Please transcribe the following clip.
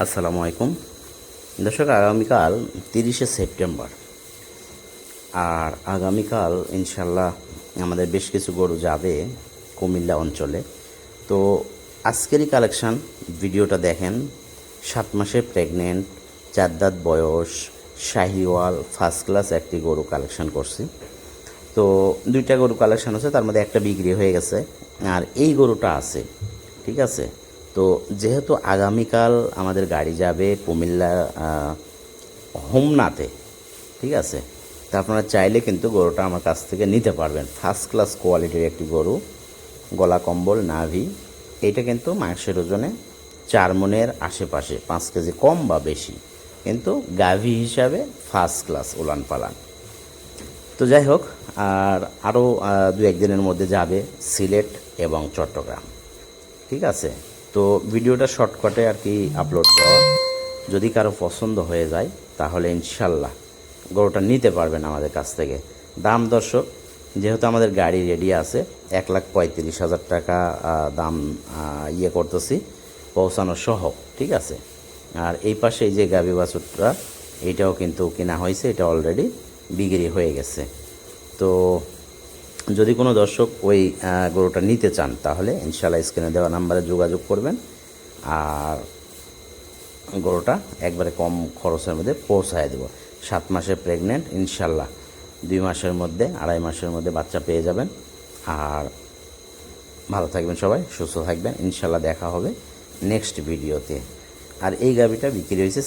আসসালামু আলাইকুম। দর্শক, আগামীকাল তিরিশে সেপ্টেম্বর। আর আগামীকাল ইনশাল্লাহ আমাদের বেশ কিছু গরু যাবে কুমিল্লা অঞ্চলে। তো আজকেরই কালেকশান, ভিডিওটা দেখেন। সাত মাসে প্রেগনেন্ট চার দাঁত বয়স, শাহিওয়াল ফার্স্ট ক্লাস একটি গরু কালেকশন করছি। তো দুইটা গরু কালেকশন আছে, তার মধ্যে একটা বিক্রি হয়ে গেছে। আর এই গরুটা আছে, ঠিক আছে? তো যেহেতু আগামীকাল আমাদের গাড়ি যাবে কুমিল্লা আহ, হোমনাতে ঠিক আছে? তা আপনারা চাইলে কিন্তু গরুটা আমার কাছ থেকে নিতে পারবেন। ফার্স্ট ক্লাস কোয়ালিটির একটি গরু গলা কম্বল নাভি। এটা কিন্তু মাংসের ওজনে চার মনের আশেপাশে পাঁচ কেজি কম বা বেশি। কিন্তু গাভি হিসাবে ফার্স্ট ক্লাস উলান পালান তো যাই হোক আর আরও দু একদিনের মধ্যে যাবে সিলেট এবং চট্টগ্রাম। ঠিক আছে? তো ভিডিওটা শর্টকাটে আর কি আপলোড দেওয়া। যদি কারও পছন্দ হয়ে যায়, তাহলে ইনশাল্লাহ গরুটা নিতে পারবেন আমাদের কাছ থেকে। দাম দর্শক, যেহেতু আমাদের গাড়ি রেডি আছে, এক লাখ পঁয়ত্রিশ হাজার টাকা দাম ইয়ে করতেছি, পৌঁছানো সহ ঠিক আছে? আর এই পাশে এই যে গাভী বাছুরটা, এইটাও কিন্তু কেনা হয়েছে, এটা অলরেডি বিক্রি হয়ে গেছে। তো যদি কোনো দর্শক ওই গরুটা নিতে চান, তাহলে ইনশাল্লাহ স্ক্রিনে দেওয়া নাম্বারে যোগাযোগ করবেন। আর গরুটা একবারে কম খরচের মধ্যে পৌঁছায় দেবো। সাত মাসে প্রেগনেন্ট ইনশাল্লাহ দুই মাসের মধ্যে, আড়াই মাসের মধ্যে বাচ্চা পেয়ে যাবেন। আর ভালো থাকবেন সবাই, সুস্থ থাকবেন। ইনশাল্লাহ দেখা হবে নেক্সট ভিডিওতে। আর এই গাভিটা বিক্রি হয়েছে